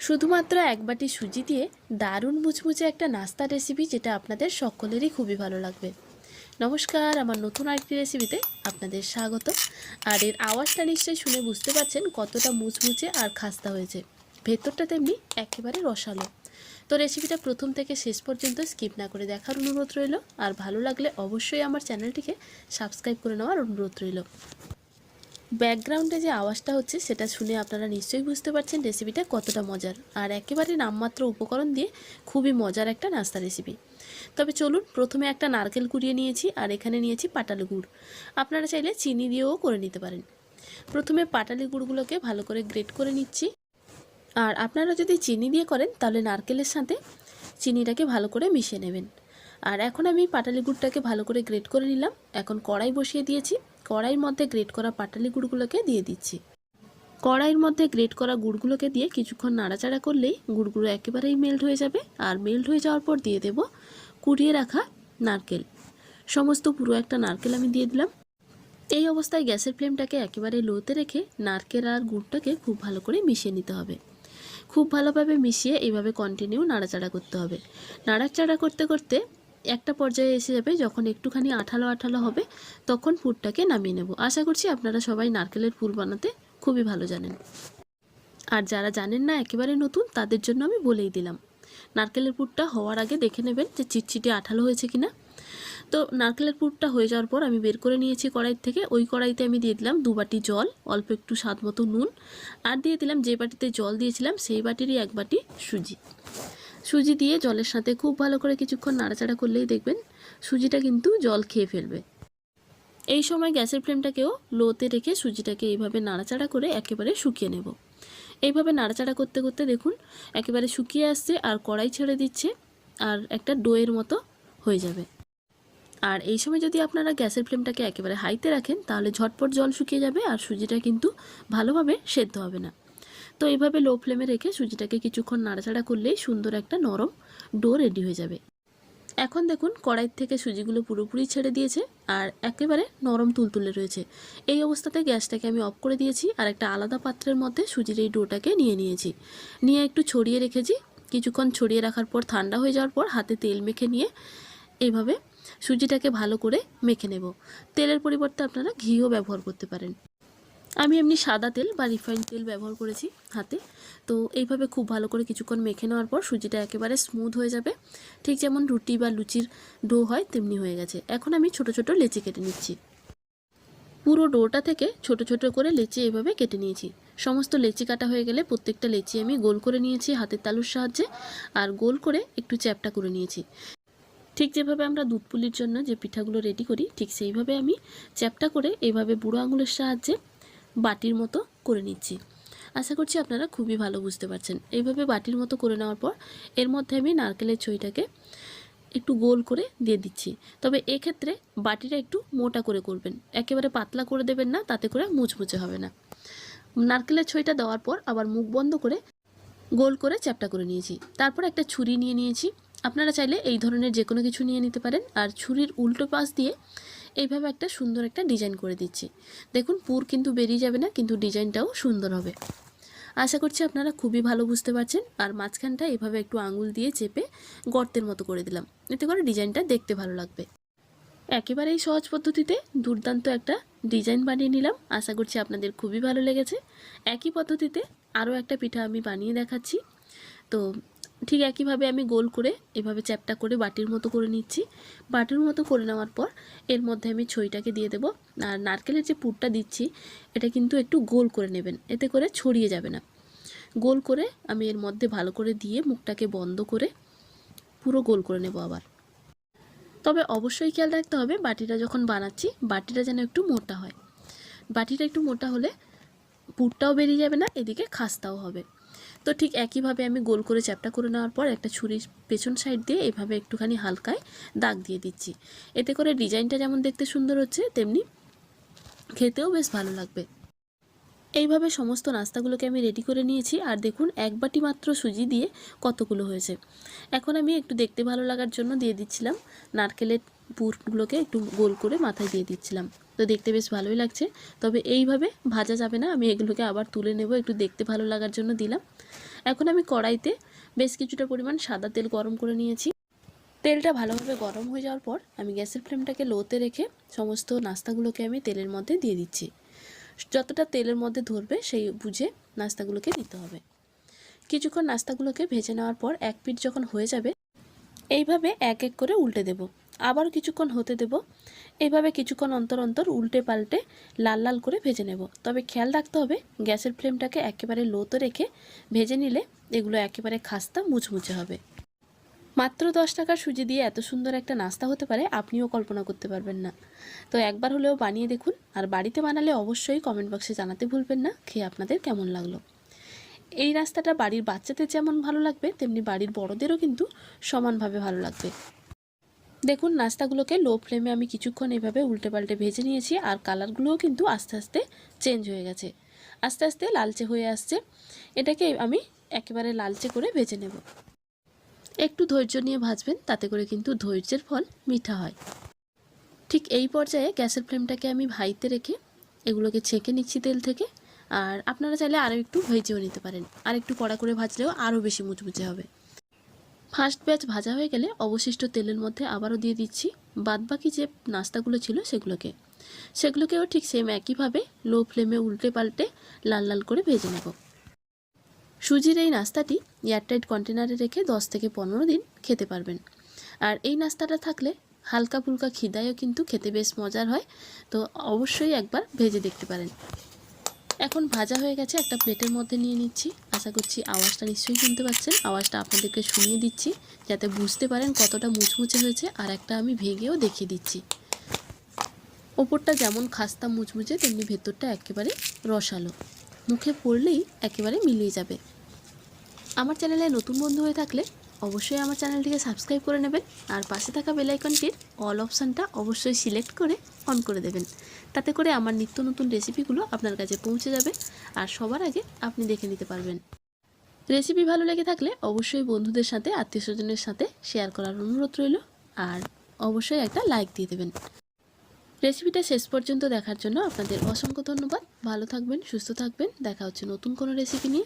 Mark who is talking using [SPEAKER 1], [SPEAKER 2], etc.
[SPEAKER 1] শুধুমাত্র এক বাটি সুজি দিয়ে দারুণ মুচমুচে একটা নাস্তা রেসিপি যেটা আপনাদের সকলেরই খুবই ভালো লাগবে। নমস্কার, আমার নতুন আরেকটি রেসিপিতে আপনাদের স্বাগত। আর এর আওয়াজটা নিশ্চয়ই শুনে বুঝতে পারছেন কতটা মুচমুচে আর খাস্তা হয়েছে। ভেতরটা তেমনি একেবারে রসালো। তো রেসিপিটা প্রথম থেকে শেষ পর্যন্ত স্কিপ না করে দেখার অনুরোধ রইল। আর ভালো লাগলে অবশ্যই আমার চ্যানেলটিকে সাবস্ক্রাইব করে নেওয়ার অনুরোধ রইল। ব্যাকগ্রাউন্ডে যে আওয়াজটা হচ্ছে, সেটা শুনে আপনারা নিশ্চয়ই বুঝতে পারছেন রেসিপিটা কতটা মজার। আর একেবারে নামমাত্র উপকরণ দিয়ে খুবই মজার একটা নাস্তা রেসিপি তবে চলুন, প্রথমে একটা নারকেল কুড়িয়ে নিয়েছি, আর এখানে নিয়েছি পাটালি গুড়। আপনারা চাইলে চিনি দিয়েও করে নিতে পারেন। প্রথমে পাটালি গুড়গুলোকে ভালো করে গ্রেট করে নিচ্ছি। আর আপনারা যদি চিনি দিয়ে করেন, তাহলে নারকেলের সাথে চিনিটাকে ভালো করে মিশিয়ে নেবেন। আর এখন আমি পাটালি গুড়টাকে ভালো করে গ্রেট করে নিলাম। এখন কড়াই বসিয়ে দিয়েছি। কড়াইয়ের মধ্যে গ্রেট করা পাটালি গুড়গুলোকে দিয়ে দিচ্ছি। কড়াইয়ের মধ্যে গ্রেট করা গুড়গুলোকে দিয়ে কিছুক্ষণ নাড়াচাড়া করলেই গুড়গুলো একেবারেই মেল্ট হয়ে যাবে। আর মেল্ট হয়ে যাওয়ার পর দিয়ে দেব কুড়িয়ে রাখা নারকেল। সমস্ত পুরো একটা নারকেল আমি দিয়ে দিলাম। এই অবস্থায় গ্যাসের ফ্লেমটাকে একেবারে লোতে রেখে নারকেল আর গুড়টাকে খুব ভালো করে মিশিয়ে নিতে হবে। খুব ভালোভাবে মিশিয়ে এইভাবে কন্টিনিউ নাড়াচাড়া করতে হবে। নাড়াচাড়া করতে করতে একটা পর্যায়ে এসে যাবে, যখন একটুখানি আঠালো আঠালো হবে, তখন পুরটাকে নামিয়ে নেব। আশা করছি আপনারা সবাই নারকেলের পুর বানাতে খুবই ভালো জানেন। আর যারা জানেন না, একেবারে নতুন, তাদের জন্য আমি বলেই দিলাম। নারকেলের পুরটা হওয়ার আগে দেখে নেবেন যে চিটচিটে আঠালো হয়েছে কিনা। তো নারকেলের পুরটা হয়ে যাওয়ার পর আমি বের করে নিয়েছি কড়াই থেকে। ওই কড়াইতে আমি দিয়ে দিলাম দু বাটি জল, অল্প একটু স্বাদ মতো নুন। আর দিয়ে দিলাম যে বাটিতে জল দিয়েছিলাম, সেই বাটিরই এক বাটি সুজি। সুজি দিয়ে জলের সাথে খুব ভালো করে কিছুক্ষণ নাড়াচাড়া করলেই দেখবেন সুজিটা কিন্তু জল খেয়ে ফেলবে। এই সময় গ্যাসের ফ্লেমটাকেও লোতে রেখে সুজিটাকে এইভাবে নাড়াচাড়া করে একেবারে শুকিয়ে নেব। এইভাবে নাড়াচাড়া করতে করতে দেখুন একেবারে শুকিয়ে আসছে আর কড়াই ছেড়ে দিচ্ছে আর একটা ডোয়ের মতো হয়ে যাবে। আর এই সময় যদি আপনারা গ্যাসের ফ্লেমটাকে একেবারে হাইতে রাখেন তাহলে ঝটপট জল শুকিয়ে যাবে আর সুজিটা কিন্তু ভালোভাবে সেদ্ধ হবে না। তো এইভাবে লো ফ্লেমে রেখে সুজিটাকে কিছুক্ষণ নাড়াচাড়া করলেই সুন্দর একটা নরম ডো রেডি হয়ে যাবে। এখন দেখুন কড়াই থেকে সুজিগুলো পুরোপুরি ছেড়ে দিয়েছে আর একেবারে নরম তুলতুলে রয়েছে। এই অবস্থাতে গ্যাসটাকে আমি অফ করে দিয়েছি আর একটা আলাদা পাত্রের মধ্যে সুজির এই ডোটাকে নিয়ে নিয়েছি। নিয়ে একটু ছড়িয়ে রেখেছি। কিছুক্ষণ ছড়িয়ে রাখার পর ঠান্ডা হয়ে যাওয়ার পর হাতে তেল মেখে নিয়ে এইভাবে সুজিটাকে ভালো করে মেখে নেব। তেলের পরিবর্তে আপনারা ঘিও ব্যবহার করতে পারেন। আমি এমনি সাদা তেল বা রিফাইন্ড তেল ব্যবহার করেছি হাতে। তো এইভাবে খুব ভালো করে কিছুক্ষণ মেখে নেওয়ার পর সুজিটা একেবারে স্মুথ হয়ে যাবে। ঠিক যেমন রুটি বা লুচির ডো হয়, তেমনি হয়ে গেছে। এখন আমি ছোট ছোট লেচি কেটে নিচ্ছি। পুরো ডোটা থেকে ছোট ছোট করে লেচি এইভাবে কেটে নিয়েছি। সমস্ত লেচি কাটা হয়ে গেলে প্রত্যেকটা লেচি আমি গোল করে নিয়েছি হাতের তালুর সাহায্যে আর গোল করে একটু চ্যাপটা করে নিয়েছি। ঠিক যেভাবে আমরা দুধ পুলির জন্য যে পিঠাগুলো রেডি করি, ঠিক সেইভাবে আমি চ্যাপটা করে এইভাবে বুড়ো আঙুলের সাহায্যে বাটির মতো করে নিচ্ছি। আশা করছি আপনারা খুবই ভালো বুঝতে পারছেন। এইভাবে বাটির মতো করে নেওয়ার পর এর মধ্যে আমি নারকেলের ছইটাকে একটু গোল করে দিয়ে দিচ্ছি। তবে এক্ষেত্রে বাটিটা একটু মোটা করে করবেন। একেবারে পাতলা করে দেবেন না, তাতে করে মুচমুচে হবে না। নারকেলের ছইটা দেওয়ার পর আবার মুখ বন্ধ করে গোল করে চ্যাপটা করে নিয়েছি। তারপর একটা ছুরি নিয়ে নিয়েছি। আপনারা চাইলে এই ধরনের যে কোনো কিছু নিয়ে নিতে পারেন। আর ছুরির উল্টো পাশ দিয়ে এইভাবে একটা সুন্দর একটা ডিজাইন করে দিচ্ছি। দেখুন, পুর কিন্তু বেরিয়ে যাবে না, কিন্তু ডিজাইনটাও সুন্দর হবে। আশা করছি আপনারা খুবই ভালো বুঝতে পারছেন। আর মাঝখানটা এভাবে একটু আঙুল দিয়ে চেপে গর্তের মতো করে দিলাম। এতে করে ডিজাইনটা দেখতে ভালো লাগবে। একেবারেই সহজ পদ্ধতিতে দুর্দান্ত একটা ডিজাইন বানিয়ে নিলাম। আশা করছি আপনাদের খুবই ভালো লেগেছে। একই পদ্ধতিতে আরও একটা পিঠা আমি বানিয়ে দেখাচ্ছি। তো ঠিক একইভাবে আমি গোল করে এভাবে চ্যাপটা করে বাটির মতো করে নিচ্ছি। বাটির মতো করে নেওয়ার পর এর মধ্যে আমি ছইটাকে দিয়ে দেবো। আর নারকেলের যে পুরটা দিচ্ছি, এটা কিন্তু একটু গোল করে নেবেন। এতে করে ছড়িয়ে যাবে না। গোল করে আমি এর মধ্যে ভালো করে দিয়ে মুখটাকে বন্ধ করে পুরো গোল করে নেব আবার। তবে অবশ্যই খেয়াল রাখতে হবে, বাটিটা যখন বানাচ্ছি, বাটিটা যেন একটু মোটা হয়। বাটিটা একটু মোটা হলে পুরটাও বেরিয়ে যাবে না, এদিকে খাস্তাও হবে। তো ঠিক একইভাবে আমি গোল করে চ্যাপটা করে নেওয়ার পর একটা ছুরির পেছন সাইড দিয়ে এভাবে একটুখানি হালকায় দাগ দিয়ে দিচ্ছি। এতে করে ডিজাইনটা যেমন দেখতে সুন্দর হচ্ছে, তেমনি খেতেও বেশ ভালো লাগবে। এইভাবে সমস্ত নাস্তাগুলোকে আমি রেডি করে নিয়েছি, আর দেখুন এক বাটি মাত্র সুজি দিয়ে কতগুলো হয়েছে। এখন আমি একটু দেখতে ভালো লাগার জন্য দিয়ে দিচ্ছিলাম নারকেলের পুরগুলোকে একটু গোল করে মাথায় দিয়ে দিচ্ছিলাম। তো দেখতে বেশ ভালোই লাগছে। তবে এইভাবে ভাজা যাবে না। আমি এগুলোকে আবার তুলে নেব। একটু দেখতে ভালো লাগার জন্য দিলাম। এখন আমি কড়াইতে বেশ কিছুটা পরিমাণ সাদা তেল গরম করে নিয়েছি। তেলটা ভালোভাবে গরম হয়ে যাওয়ার পর আমি গ্যাসের ফ্লেমটাকে লোতে রেখে সমস্ত নাস্তাগুলোকে আমি তেলের মধ্যে দিয়ে দিচ্ছি। যতটা তেলের মধ্যে ধরবে সেই বুঝে নাস্তাগুলোকে দিতে হবে। কিছুক্ষণ নাস্তাগুলোকে ভেজে নেওয়ার পর এক পিঠ যখন হয়ে যাবে, এইভাবে এক এক করে উল্টে দেব। আবার কিছুক্ষণ হতে দেব। এইভাবে কিছুক্ষণ অন্তর অন্তর উল্টে পাল্টে লাল লাল করে ভেজে নেব। তবে খেয়াল রাখতে হবে, গ্যাসের ফ্লেমটাকে একেবারে লোতে রেখে ভেজে নিলে এগুলো একেবারে খাস্তা মুচমুচে হবে। মাত্র দশ টাকার সুজি দিয়ে এত সুন্দর একটা নাস্তা হতে পারে, আপনিও কল্পনা করতে পারবেন না। তো একবার হলেও বানিয়ে দেখুন, আর বাড়িতে বানালে অবশ্যই কমেন্ট বক্সে জানাতে ভুলবেন না, খেয়ে আপনাদের কেমন লাগল। এই রাস্তাটা বাড়ির বাচ্চাদের যেমন ভালো লাগবে, তেমনি বাড়ির বড়দেরও কিন্তু সমানভাবে ভালো লাগবে। দেখুন, নাস্তাগুলোকে লো ফ্লেমে আমি কিছুক্ষণ এভাবে উল্টে পাল্টে ভেজে নিয়েছি আর কালারগুলোও কিন্তু আস্তে আস্তে চেঞ্জ হয়ে গেছে। আস্তে আস্তে লালচে হয়ে আসছে। এটাকে আমি একেবারে লালচে করে ভেজে নেব। একটু ধৈর্য নিয়ে ভাজবেন, তাতে করে কিন্তু ধৈর্যের ফল মিঠা হয়। ঠিক এই পর্যায়ে গ্যাসের ফ্লেমটাকে আমি ভাইতে রেখে এগুলোকে ছেঁকে নিচ্ছি তেল থেকে। আর আপনারা চাইলে আরও একটু ভেজেও নিতে পারেন। আর একটু কড়া করে ভাজলেও আরও বেশি মুচমুচে হবে। ফার্স্ট ব্যাচ ভাজা হয়ে গেলে অবশিষ্ট তেলের মধ্যে আবারও দিয়ে দিচ্ছি। বাদবাকি যে নাস্তাগুলো ছিল সেগুলোকে। সেগুলোকেও ঠিক সেম একইভাবে লো ফ্লেমে উল্টে পাল্টে লাল লাল করে ভেজে নেব। সুজির এই নাস্তাটি এয়ারটাইট কন্টেনারে রেখে দশ থেকে পনেরো দিন খেতে পারবেন। আর এই নাস্তাটা থাকলে হালকা ফুলকা খিদায়ও কিন্তু খেতে বেশ মজার হয়। তো অবশ্যই একবার ভেজে দেখতে পারেন। এখন ভাজা হয়ে গেছে, একটা প্লেটের মধ্যে নিয়ে নিচ্ছি। আশা করছি আওয়াজটা নিশ্চয়ই শুনতে পাচ্ছেন। আওয়াজটা আপনাদেরকে শুনিয়ে দিচ্ছি, যাতে বুঝতে পারেন কতটা মুচমুচে হয়েছে, আর একটা আমি ভেঙেও দেখিয়ে দিচ্ছি। ওপরটা যেমন খাস্তা মুচমুচে, তেমনি ভেতরটা একেবারে রসালো। মুখে পড়লেই একেবারে মিলিয়ে যাবে। আমার চ্যানেলে নতুন বন্ধু হয়ে থাকলে অবশ্যই আমার চ্যানেলটিকে সাবস্ক্রাইব করে নেবেন আর পাশে থাকা বেল আইকনটির অল অপশানটা অবশ্যই সিলেক্ট করে অন করে দেবেন। তাতে করে আমার নিত্য নতুন রেসিপিগুলো আপনার কাছে পৌঁছে যাবে আর সবার আগে আপনি দেখে নিতে পারবেন। রেসিপি ভালো লেগে থাকলে অবশ্যই বন্ধুদের সাথে আত্মীয় স্বজনের সাথে শেয়ার করার অনুরোধ রইল আর অবশ্যই একটা লাইক দিয়ে দেবেন। রেসিপিটা শেষ পর্যন্ত দেখার জন্য আপনাদের অসংখ্য ধন্যবাদ। ভালো থাকবেন, সুস্থ থাকবেন। দেখা হচ্ছে নতুন কোনো রেসিপি নিয়ে।